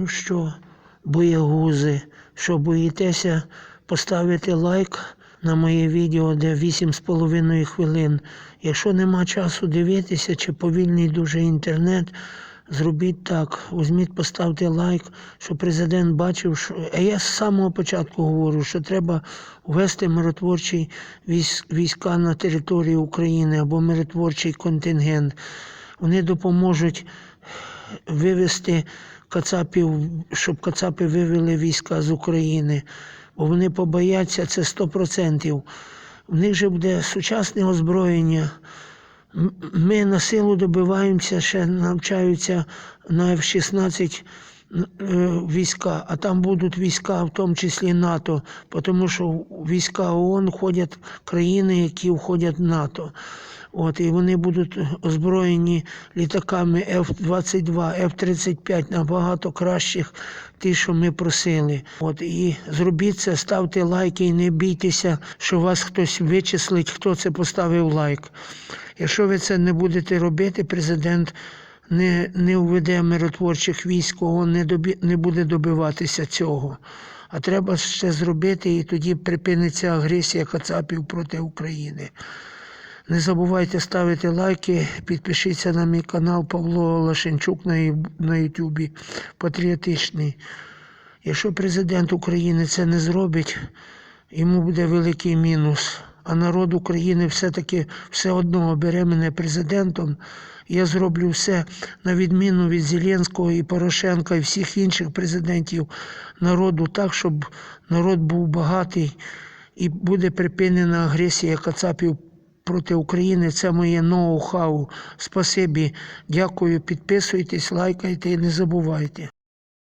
Ну що, боягузи, що боїтеся поставити лайк на моє відео, де 8,5 хвилин. Якщо нема часу дивитися, чи повільний дуже інтернет, зробіть так. Візьміть, поставте лайк, щоб президент бачив, що. А я з самого початку говорю, що треба ввести миротворчі війська на територію України або миротворчий контингент. Вони допоможуть вивести кацапів, щоб кацапи вивели війська з України, бо вони побояться це 100%. В них же буде сучасне озброєння. Ми на силу добиваємося, ще навчаються на F-16 е, війська, а там будуть війська, в тому числі НАТО, тому що війська ООН входять країни, які входять в НАТО. От, і вони будуть озброєні літаками F-22, F-35 набагато кращих, ті, що ми просили. От, і зробіть це, ставте лайки і не бійтеся, що вас хтось вичислить, хто це поставив лайк. Якщо ви це не будете робити, президент не, не введе миротворчих військ, ООН не, добі, не буде добиватися цього. А треба ще зробити, і тоді припиниться агресія Кацапів проти України. Не забувайте ставити лайки, підпишіться на мій канал Павло Лашенчук на, Ютубі Патріотичний. Якщо президент України це не зробить, йому буде великий мінус. А народ України все-таки все одно обере мене президентом. Я зроблю все на відміну від Зеленського і Порошенка і всіх інших президентів народу так, щоб народ був багатий і буде припинена агресія Кацапів проти України. Це моє ноу-хау. Спасибі. Дякую. Підписуйтесь, лайкайте і не забувайте.